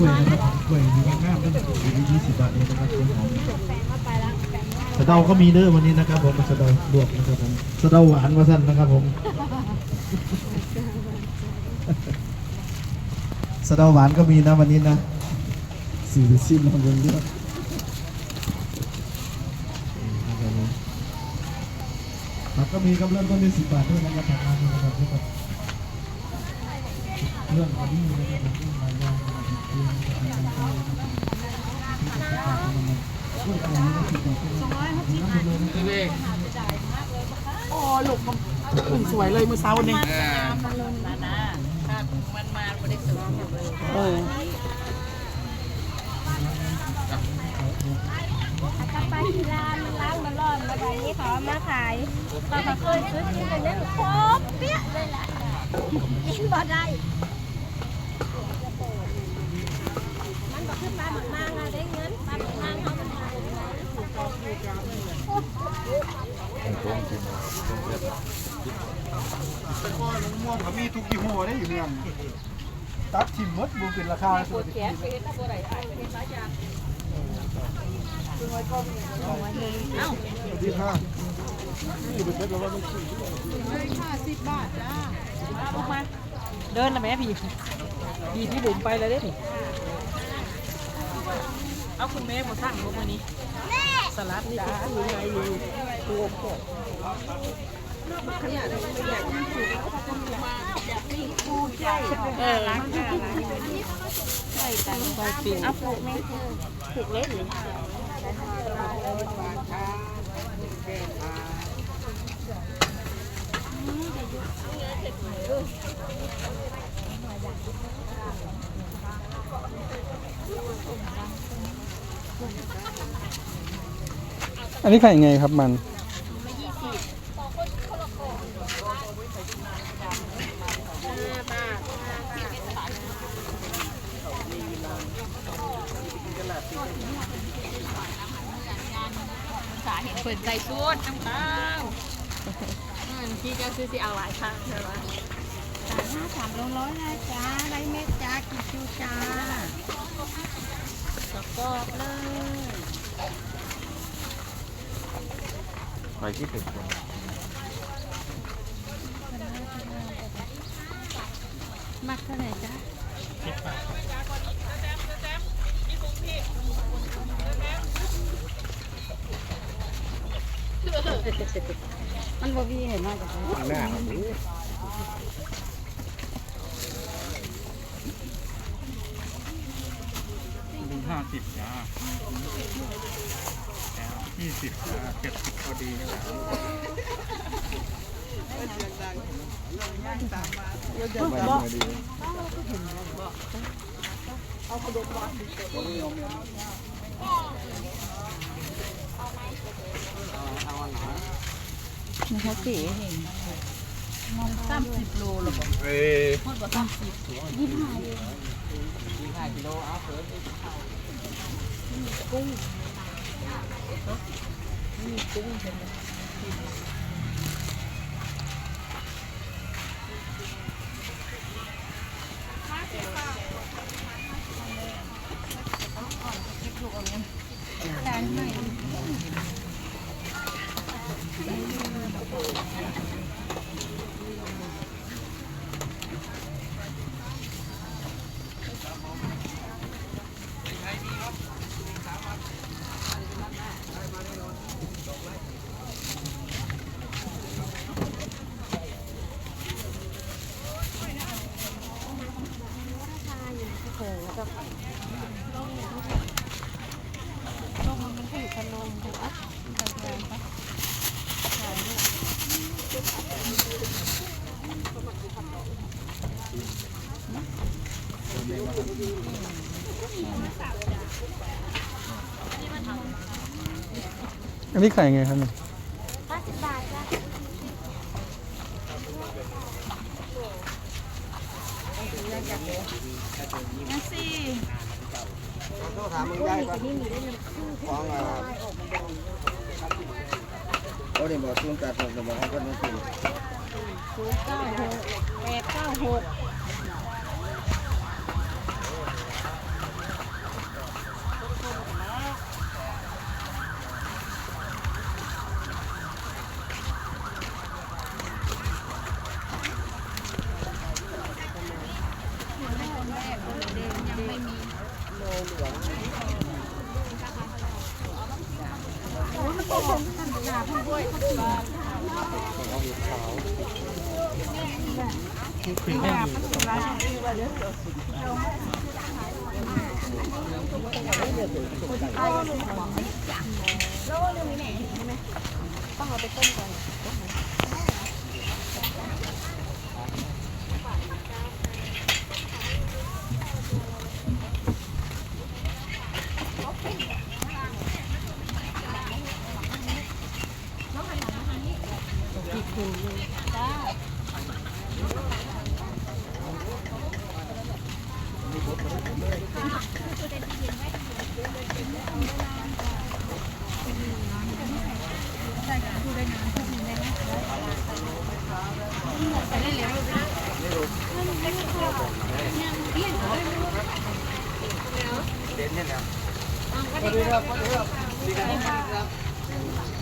ล้วยนะครับกล้วยมีงามๆด้วยอยู่ที่ยี่สิบบาทเองนะครับต้นหอมสะเดาก็มีเด้อวันนี้นะครับผมสะเดาลวกนะครับผมสะเดาหวานมาสั้นนะครับผมสะเดาหวานก็มีนะวันนี้นะสี่สิบลองดูเยอะผักก็มีครับเริ่มต้นที่สิบบาทด้วยนะครับผักมาด้วยนะครับเรื่องอันนี้นะครับเรื่องรายไรบ้าง ขึ้นช่วยกันนะครับที่จะเป็นน้ำมันเลยนะครับโอ้ลูกมันสวยเลยมือเช้านี่มานะถ้ามันมาไม่ได้สูงเลยเออถ้าไปที่ร้านมันล้างมันร้อนมาแบบนี้ขอมาขายเราก็เคยซื้อกินกันนั่นครบเปี้ยเลยแหละกินบ่ได้ มันก็คือปลาหมึกมางอะได้เงินปลาหมึกมางเขามันมาเลย นะแต่ก็ม่วงก็มีทุกยี่ห้อได้อยู่เนี่ยตัดทิมมดบูเป็นราคาสุดแขนไปเห็นตะบัวไหลไอ้ไปเห็นหลายอย่างเอ้าที่ห้าลูกมาเดินนะแม่พี่พี่พี่บุ๋มไปเลยเด้นี่เอาคุณแม่มาสั่งลูกวันนี้ ลัดนี่คือยังไงอยู่ตัวโคตรเออล้างหน้าล้างใส่กันใส่ปิ่นเอาปลูกไหมปลูกเล็กหรือ อันนี้ขายยังไงครับมันสาเห็นเปิดใจชุดน้ำตาพี่จะซื้อสิเอาหลายครั้งใช่ไหมสามห้าสามร้อยร้อยนะจ้าไรเม็ดจ้ากี่คิวจ้าสกอกเลย ไปที่ถึงมัดเท่าไหร่จ้ามันบ่มีเห็นมากจ้ะหน้าลุงห้าสิบจ้า ยี่สิบเจ็ดสิบพอดีครับนี่เขาเก๋เองสามสิบโลหรือเปล่าเอ้ยพูดว่าสามสิบยี่สิบห้ายี่สิบห้ากิโลเอาเพิ่มกุ้ง 어? 이 조금 됐네. นนี้ขายยังไงครับเนี่ย ห้าสิบบาทจ้า ถามมึงได้ปะของอ่าเขาได้บอกช่วงการส่งจะบอกให้คนนู้นกินศูนย์เก้าหกแปดเก้าหก คือแม่โลนึงนี่แม่ใช่ไหมต้องเอาไปต้มก่อน ติดหูเลยจ้าเด่นเนี่ยนะสวัสดีครับสวัสดีครับสวัสดีครับ